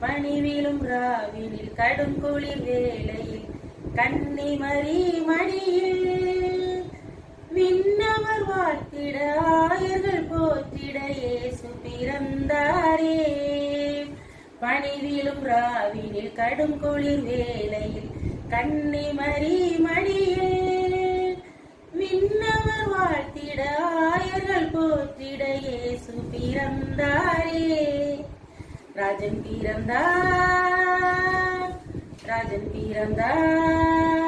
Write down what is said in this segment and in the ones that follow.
பணிவிலும் ராவினில் கடும் குளிர் வேளையில் கண்ணி மறி மடியில் விண்ணவர் வாழ்த்திட ஆயர்கள் போற்றிட இயேசு பிறந்தாரே. பணிவிலும் ராவினில் கடும் குளிர் வேளையில் கண்ணி மறி மடியில் விண்ணவர் வாழ்த்திட ஆயர்கள் போற்றிட இயேசு பிறந்தாரே. ராஜன் பிறந்தார் ராஜன் பிறந்தார்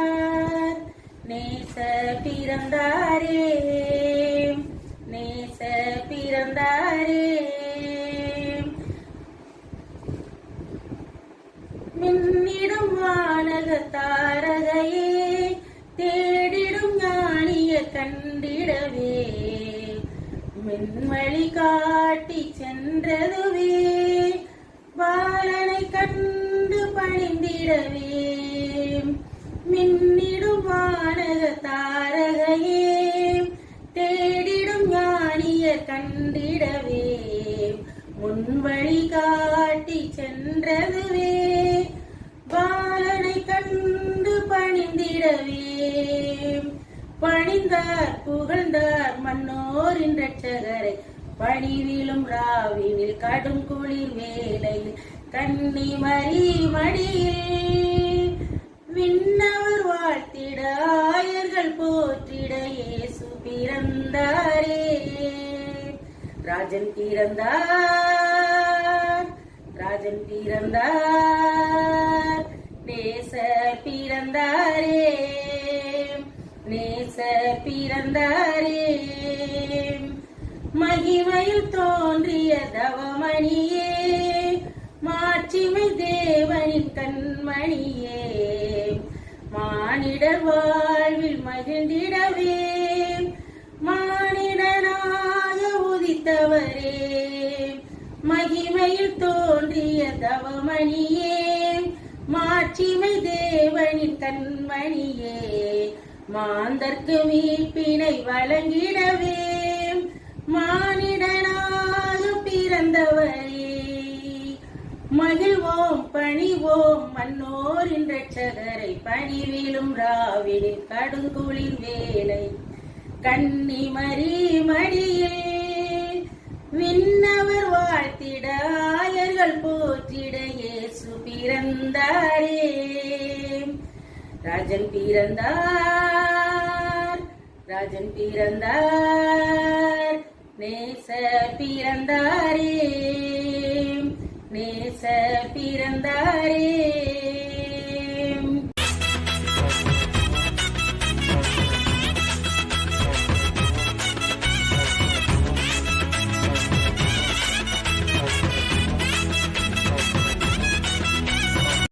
நேச பிறந்தாரே நேச பிறந்தாரே மின்னிடும் வானக தாரகையே தேடிடும் ஞானிய கண்டிடவே மின்வழி காட்டி சென்றதுவே. பணிந்திடவே மின்னிடும் வானக தாரகையே. தேடிடும் ஞானிய கண்டிடவே. முன்வழி காட்டி சென்றதுவே. பாலனை கண்டு பணிந்திடவே. பணிந்தார் புகழ்ந்தார் மன்னோரின் ரட்சகரை பணி விழும் ராவினில் கடும் குளிர் வேலையில் கண்ணி மறி மடியில் விண்ணவர் வாழ்த்திட ஆயர்கள் போற்றிட இயேசு பிறந்தாரே. ராஜன் பிறந்தார் ராஜன் பிறந்தார் நேச பிறந்தாரே. நேச பிறந்தார். மகிமையில் தோன்றிய தவமணியே மாட்சிமை தேவனின் கண்மணியே. மானிடர் வாழ்வில் மகிழ்ந்திடவே மானிடனாக உதித்தவரே. மகிமையில் தோன்றிய தவமணியே மாட்சிமை தேவனின் கண்மணியே. மாந்தர்க்கு மீட்பினை வழங்கிடவே மானிடனாக பிறந்தவரே. மகிழ்வோம் பணிவோம் மன்னோரின் ரட்சகரை பணிவிலும் ராவினில் கடுங்குளிர் வேலை. கன்னிமரி மடியே விண்ணவர் வாழ்த்திட ஆயர்கள் போற்றிட இயேசு பிறந்தாரே. ராஜன் பிறந்தார் ராஜன் பிறந்தார். நேச பிறந்தாரே நேச பிறந்தாரே.